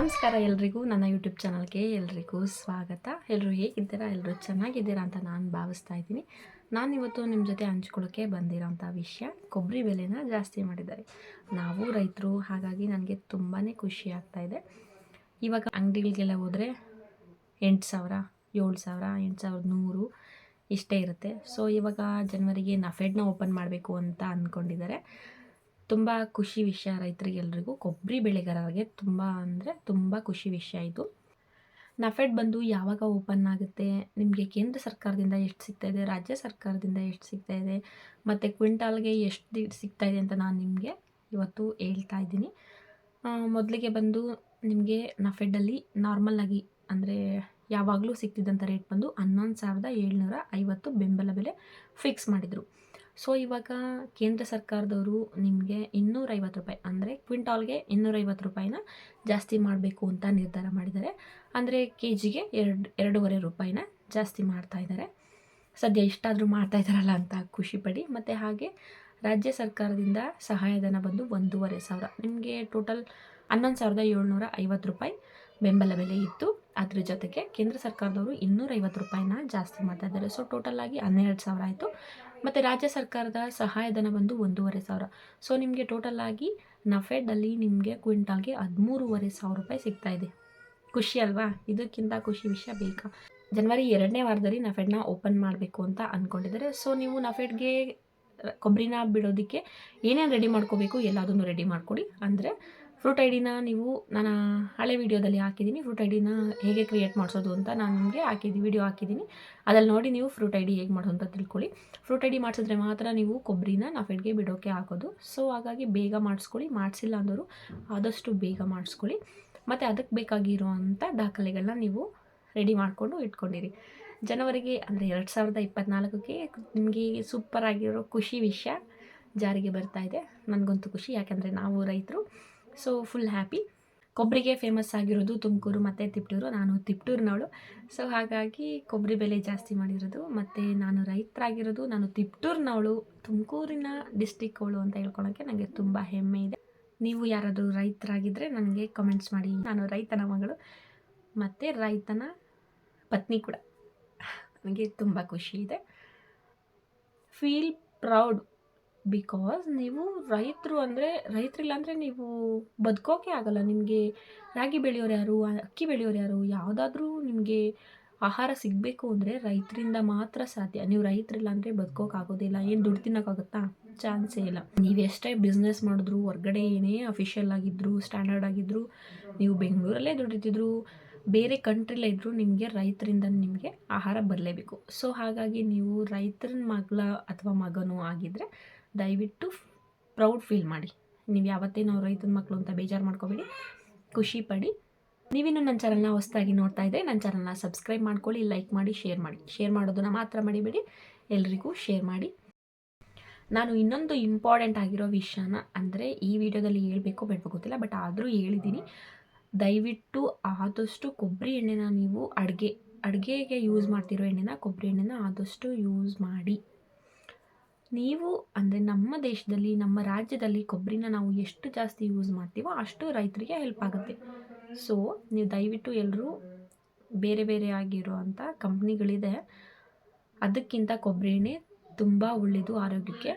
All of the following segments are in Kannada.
ನಮಸ್ಕಾರ ಎಲ್ರಿಗೂ, ನನ್ನ ಯೂಟ್ಯೂಬ್ ಚಾನಲ್ಗೆ ಎಲ್ರಿಗೂ ಸ್ವಾಗತ. ಎಲ್ಲರೂ ಹೇಗಿದ್ದೀರಾ? ಎಲ್ಲರೂ ಚೆನ್ನಾಗಿದ್ದೀರಾ ಅಂತ ನಾನು ಭಾವಿಸ್ತಾ ಇದ್ದೀನಿ. ನಾನು ಇವತ್ತು ನಿಮ್ಮ ಜೊತೆ ಹಂಚ್ಕೊಳ್ಳೋಕ್ಕೆ ಬಂದಿರೋಂಥ ವಿಷಯ ಕೊಬ್ಬರಿ ಬೆಲೆನ ಜಾಸ್ತಿ ಮಾಡಿದ್ದಾರೆ. ನಾವು ರೈತರು, ಹಾಗಾಗಿ ನನಗೆ ತುಂಬಾ ಖುಷಿ ಆಗ್ತಾ ಇದೆ. ಇವಾಗ ಅಂಗಡಿಗಳಿಗೆಲ್ಲ ಹೋದರೆ ಎಂಟು ಸಾವಿರ, ಏಳು ಸಾವಿರ, ಎಂಟು ಸಾವಿರದ ನೂರು ಇಷ್ಟೇ ಇರುತ್ತೆ. ಸೊ ಇವಾಗ ಜನವರಿಗೆ ನಫೆಡ್ನ ಓಪನ್ ಮಾಡಬೇಕು ಅಂತ ಅಂದ್ಕೊಂಡಿದ್ದಾರೆ ತುಂಬ ಖುಷಿ ವಿಷಯ ರೈತರಿಗೆಲ್ರಿಗೂ ಕೊಬ್ಬರಿ ಬೆಳೆಗಾರರಿಗೆ ತುಂಬ ಅಂದರೆ ತುಂಬ ಖುಷಿ ವಿಷಯ ಇದು. ನಫೆಡ್ ಬಂದು ಯಾವಾಗ ಓಪನ್ ಆಗುತ್ತೆ, ನಿಮಗೆ ಕೇಂದ್ರ ಸರ್ಕಾರದಿಂದ ಎಷ್ಟು ಸಿಗ್ತಾ ಇದೆ, ರಾಜ್ಯ ಸರ್ಕಾರದಿಂದ ಎಷ್ಟು ಸಿಗ್ತಾ ಇದೆ, ಮತ್ತು ಕ್ವಿಂಟಾಲ್ಗೆ ಎಷ್ಟು ಸಿಗ್ತಾ ಇದೆ ಅಂತ ನಾನು ನಿಮಗೆ ಇವತ್ತು ಹೇಳ್ತಾ ಇದ್ದೀನಿ. ಮೊದಲಿಗೆ ಬಂದು ನಿಮಗೆ ನಫೆಡಲ್ಲಿ ನಾರ್ಮಲ್ಲಾಗಿ ಅಂದರೆ ಯಾವಾಗಲೂ ಸಿಗ್ತಿದ್ದಂಥ ರೇಟ್ ಬಂದು ಹನ್ನೊಂದು ಸಾವಿರದ ಏಳ್ನೂರ ಐವತ್ತು ಬೆಂಬಲ ಬೆಲೆ ಫಿಕ್ಸ್ ಮಾಡಿದರು. ಸೊ ಇವಾಗ ಕೇಂದ್ರ ಸರ್ಕಾರದವರು ನಿಮಗೆ ಇನ್ನೂರೈವತ್ತು ರೂಪಾಯಿ, ಅಂದರೆ ಕ್ವಿಂಟಾಲ್ಗೆ ಇನ್ನೂರೈವತ್ತು ರೂಪಾಯಿನ ಜಾಸ್ತಿ ಮಾಡಬೇಕು ಅಂತ ನಿರ್ಧಾರ ಮಾಡಿದ್ದಾರೆ. ಅಂದರೆ ಕೆ ಜಿಗೆ ಎರಡು, ಎರಡೂವರೆ ರೂಪಾಯಿನ ಜಾಸ್ತಿ ಮಾಡ್ತಾ ಇದ್ದಾರೆ. ಸದ್ಯ ಇಷ್ಟಾದರೂ ಮಾಡ್ತಾ ಇದ್ದಾರಲ್ಲ ಅಂತ ಖುಷಿಪಡಿ ಮತ್ತು ಹಾಗೆ ರಾಜ್ಯ ಸರ್ಕಾರದಿಂದ ಸಹಾಯಧನ ಬಂದು ಒಂದೂವರೆ ಸಾವಿರ. ನಿಮಗೆ ಟೋಟಲ್ ಹನ್ನೊಂದು ಸಾವಿರದ ಏಳ್ನೂರ ಐವತ್ತು ರೂಪಾಯಿ ಬೆಂಬಲ ಬೆಲೆ ಇತ್ತು. ಅದ್ರ ಜೊತೆಗೆ ಕೇಂದ್ರ ಸರ್ಕಾರದವರು ಇನ್ನೂರೈವತ್ತು ರೂಪಾಯಿನ ಜಾಸ್ತಿ ಮಾಡ್ತಾ ಇದ್ದಾರೆ. ಸೊ ಟೋಟಲ್ ಆಗಿ ಹನ್ನೆರಡು ಸಾವಿರ ಆಯಿತು. ಮತ್ತು ರಾಜ್ಯ ಸರ್ಕಾರದ ಸಹಾಯಧನ ಬಂದು ಒಂದೂವರೆ ಸಾವಿರ. ಸೊ ನಿಮಗೆ ಟೋಟಲ್ ಆಗಿ ನಫೆಡಲ್ಲಿ ನಿಮಗೆ ಕ್ವಿಂಟಾಲ್ಗೆ ಹದಿಮೂರುವರೆ ಸಾವಿರ ರೂಪಾಯಿ ಸಿಗ್ತಾ ಇದೆ. ಖುಷಿ ಅಲ್ವಾ? ಇದಕ್ಕಿಂತ ಖುಷಿ ವಿಷಯ ಬೇಕಾ? ಜನವರಿ ಎರಡನೇ ವಾರದಲ್ಲಿ ನಫೆಡ್ನ ಓಪನ್ ಮಾಡಬೇಕು ಅಂತ ಅಂದ್ಕೊಂಡಿದ್ದಾರೆ ಸೊ ನೀವು ನಫೆಡ್ಗೆ ಕೊಬ್ಬರಿನ ಬಿಡೋದಕ್ಕೆ ಏನೇನು ರೆಡಿ ಮಾಡ್ಕೋಬೇಕು ಎಲ್ಲದನ್ನು ರೆಡಿ ಮಾಡಿಕೊಡಿ. ಅಂದರೆ ಫ್ರೂಟ್ ಐಡಿನ ನೀವು, ನಾನು ಹಳೆ ವೀಡಿಯೋದಲ್ಲಿ ಹಾಕಿದ್ದೀನಿ ಫ್ರೂಟ್ ಐಡಿನ ಹೇಗೆ ಕ್ರಿಯೇಟ್ ಮಾಡಿಸೋದು ಅಂತ ನಾನು ನಿಮಗೆ ಹಾಕಿದ್ದೀನಿ ವೀಡಿಯೋ ಹಾಕಿದ್ದೀನಿ ಅದ್ರಲ್ಲಿ ನೋಡಿ ನೀವು ಫ್ರೂಟ್ ಐಡಿ ಹೇಗೆ ಮಾಡೋದು ಅಂತ ತಿಳ್ಕೊಳ್ಳಿ. ಫ್ರೂಟ್ ಐಡಿ ಮಾಡಿಸಿದ್ರೆ ಮಾತ್ರ ನೀವು ಕೊಬ್ಬರಿನ ನಫೆಡ್ಗೆ ಬಿಡೋಕ್ಕೆ ಹಾಕೋದು ಸೊ ಹಾಗಾಗಿ ಬೇಗ ಮಾಡಿಸ್ಕೊಳ್ಳಿ. ಮಾಡಿಸಿಲ್ಲ ಅಂದರೂ ಆದಷ್ಟು ಬೇಗ ಮಾಡಿಸ್ಕೊಳ್ಳಿ. ಮತ್ತು ಅದಕ್ಕೆ ಬೇಕಾಗಿರೋ ಅಂಥ ದಾಖಲೆಗಳನ್ನ ನೀವು ರೆಡಿ ಮಾಡಿಕೊಂಡು ಇಟ್ಕೊಂಡಿರಿ. ಜನವರಿಗೆ ಅಂದರೆ ಎರಡು ಸಾವಿರದ ಇಪ್ಪತ್ತ್ನಾಲ್ಕಕ್ಕೆ ನಿಮಗೆ ಸೂಪರ್ ಆಗಿರೋ ಖುಷಿ ವಿಷಯ ಜಾರಿಗೆ ಬರ್ತಾ ಇದೆ. ನನಗಂತೂ ಖುಷಿ, ಯಾಕೆಂದರೆ ನಾವು ರೈತರು ಸೊ ಫುಲ್ ಹ್ಯಾಪಿ ಕೊಬ್ಬರಿಗೆ ಫೇಮಸ್ ಆಗಿರೋದು ತುಮಕೂರು ಮತ್ತು ತಿಪ್ಟೂರು, ನಾನು ತಿಪ್ಟೂರಿನವಳು. ಸೊ ಹಾಗಾಗಿ ಕೊಬ್ಬರಿ ಬೆಲೆ ಜಾಸ್ತಿ ಮಾಡಿರೋದು ಮತ್ತು ನಾನು ರೈತರಾಗಿರೋದು, ನಾನು ತಿಪ್ಟೂರಿನವಳು, ತುಮಕೂರಿನ ಡಿಸ್ಟಿಕ್ ಅವಳು ಅಂತ ಹೇಳ್ಕೊಳೋಕ್ಕೆ ನನಗೆ ತುಂಬ ಹೆಮ್ಮೆ ಇದೆ. ನೀವು ಯಾರಾದರೂ ರೈತರಾಗಿದ್ದರೆ ನನಗೆ ಕಮೆಂಟ್ಸ್ ಮಾಡಿ. ನಾನು ರೈತನ ಮಗಳು, ಮತ್ತು ರೈತನ ಪತ್ನಿ ಕೂಡ. ನನಗೆ ತುಂಬ ಖುಷಿ ಇದೆ. ಫೀಲ್ ಪ್ರೌಡ್ ಬಿಕಾಸ್ ನೀವು ರೈತರು ಅಂದರೆ, ರೈತರಿಲ್ಲ ಅಂದರೆ ನೀವು ಬದುಕೋಕೆ ಆಗಲ್ಲ. ನಿಮಗೆ ರಾಗಿ ಬೆಳೆಯೋರು ಯಾರು, ಅಕ್ಕಿ ಬೆಳೆಯೋರು ಯಾರು, ಯಾವುದಾದ್ರೂ ನಿಮಗೆ ಆಹಾರ ಸಿಗಬೇಕು ಅಂದರೆ ರೈತರಿಂದ ಮಾತ್ರ ಸಾಧ್ಯ. ನೀವು ರೈತರಿಲ್ಲ ಅಂದರೆ ಬದುಕೋಕ್ಕಾಗೋದಿಲ್ಲ ಏನು ದುಡ್ಡು ತಿನ್ನೋಕ್ಕಾಗುತ್ತಾ? ಚಾನ್ಸೇ ಇಲ್ಲ. ನೀವು ಎಷ್ಟೇ ಬಿಸ್ನೆಸ್ ಮಾಡಿದ್ರು, ಹೊರ್ಗಡೆ ಏನೇ ಅಫಿಷಿಯಲ್ ಆಗಿದ್ದರು ಸ್ಟ್ಯಾಂಡರ್ಡ್ ಆಗಿದ್ದರು ನೀವು ಬೆಂಗಳೂರಲ್ಲೇ ದುಡಿತಿದ್ರು ಬೇರೆ ಕಂಟ್ರಿಲೇ ಇದ್ದರೂ ನಿಮಗೆ ರೈತರಿಂದ ನಿಮಗೆ ಆಹಾರ ಬರಲೇಬೇಕು. ಸೊ ಹಾಗಾಗಿ ನೀವು ರೈತರ ಮಗಳ ಅಥವಾ ಮಗನೂ ಆಗಿದ್ದರೆ ದಯವಿಟ್ಟು ಪ್ರೌಡ್ ಫೀಲ್ ಮಾಡಿ. ನೀವು ಯಾವತ್ತೇ ನಾವು ರೈತನ ಮಕ್ಕಳು ಅಂತ ಬೇಜಾರು ಮಾಡ್ಕೋಬೇಡಿ. ಖುಷಿ ಪಡಿ. ನೀವಿನ್ನೂ ನನ್ನ ಚಾನಲ್ನ ಹೊಸದಾಗಿ ನೋಡ್ತಾ ಇದ್ದರೆ ನನ್ನ ಚಾನಲ್ನ ಸಬ್ಸ್ಕ್ರೈಬ್ ಮಾಡ್ಕೊಳ್ಳಿ ಲೈಕ್ ಮಾಡಿ ಶೇರ್ ಮಾಡಿ. ಶೇರ್ ಮಾಡೋದನ್ನು ಮಾತ್ರ ಮಾಡಿಬೇಡಿ. ಎಲ್ರಿಗೂ ಶೇರ್ ಮಾಡಿ. ನಾನು ಇನ್ನೊಂದು ಇಂಪಾರ್ಟೆಂಟ್ ಆಗಿರೋ ವಿಷಯನ ಅಂದರೆ ಈ ವಿಡಿಯೋದಲ್ಲಿ ಹೇಳಬೇಕು ಬೇಡಬೇಕು ಗೊತ್ತಿಲ್ಲ ಬಟ್ ಆದರೂ ಹೇಳಿದ್ದೀನಿ ದಯವಿಟ್ಟು ಆದಷ್ಟು ಕೊಬ್ಬರಿ ಎಣ್ಣೆನ ನೀವು ಅಡುಗೆ, ಅಡುಗೆಗೆ ಯೂಸ್ ಮಾಡ್ತಿರೋ ಎಣ್ಣೆನ ಕೊಬ್ಬರಿ ಎಣ್ಣೆನ ಆದಷ್ಟು ಯೂಸ್ ಮಾಡಿ. ನೀವು ಅಂದರೆ ನಮ್ಮ ದೇಶದಲ್ಲಿ, ನಮ್ಮ ರಾಜ್ಯದಲ್ಲಿ ಕೊಬ್ಬರಿನ ನಾವು ಎಷ್ಟು ಜಾಸ್ತಿ ಯೂಸ್ ಮಾಡ್ತೀವೋ ಅಷ್ಟು ರೈತರಿಗೆ ಹೆಲ್ಪ್ ಆಗುತ್ತೆ. ಸೊ ನೀವು ದಯವಿಟ್ಟು ಎಲ್ಲರೂ ಬೇರೆ ಬೇರೆ ಆಗಿರುವಂಥ ಕಂಪ್ನಿಗಳಿದೆ ಅದಕ್ಕಿಂತ ಕೊಬ್ಬರಿ ಎಣ್ಣೆ ತುಂಬ ಒಳ್ಳೆಯದು ಆರೋಗ್ಯಕ್ಕೆ.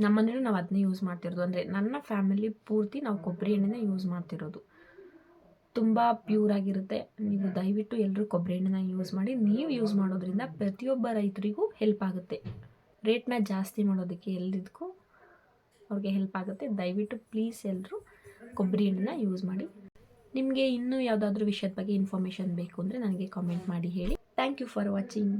ನಮ್ಮನೇಲೂ ನಾವು ಅದನ್ನೇ ಯೂಸ್ ಮಾಡ್ತಿರೋದು. ಅಂದರೆ ನನ್ನ ಫ್ಯಾಮಿಲಿ ಪೂರ್ತಿ ನಾವು ಕೊಬ್ಬರಿ ಎಣ್ಣೆನ ಯೂಸ್ ಮಾಡ್ತಿರೋದು. ತುಂಬ ಪ್ಯೂರ್ ಆಗಿರುತ್ತೆ. ನೀವು ದಯವಿಟ್ಟು ಎಲ್ಲರೂ ಕೊಬ್ಬರಿ ಎಣ್ಣೆನ ಯೂಸ್ ಮಾಡಿ, ನೀವು ಯೂಸ್ ಮಾಡೋದ್ರಿಂದ ಪ್ರತಿಯೊಬ್ಬ ರೈತರಿಗೂ ಹೆಲ್ಪ್ ಆಗುತ್ತೆ. ರೇಟ್ನ ಜಾಸ್ತಿ ಮಾಡೋದಕ್ಕೆ ಎಲ್ಲದಕ್ಕೂ ಅವ್ರಿಗೆ ಹೆಲ್ಪ್ ಆಗುತ್ತೆ. ದಯವಿಟ್ಟು ಪ್ಲೀಸ್ ಎಲ್ಲರೂ ಕೊಬ್ಬರಿ ಎಣ್ಣೆನ ಯೂಸ್ ಮಾಡಿ. ನಿಮಗೆ ಇನ್ನೂ ಯಾವುದಾದ್ರೂ ವಿಷಯದ ಬಗ್ಗೆ ಇನ್ಫಾರ್ಮೇಷನ್ ಬೇಕು ಅಂದರೆ ನನಗೆ ಕಾಮೆಂಟ್ ಮಾಡಿ ಹೇಳಿ. Thank you for watching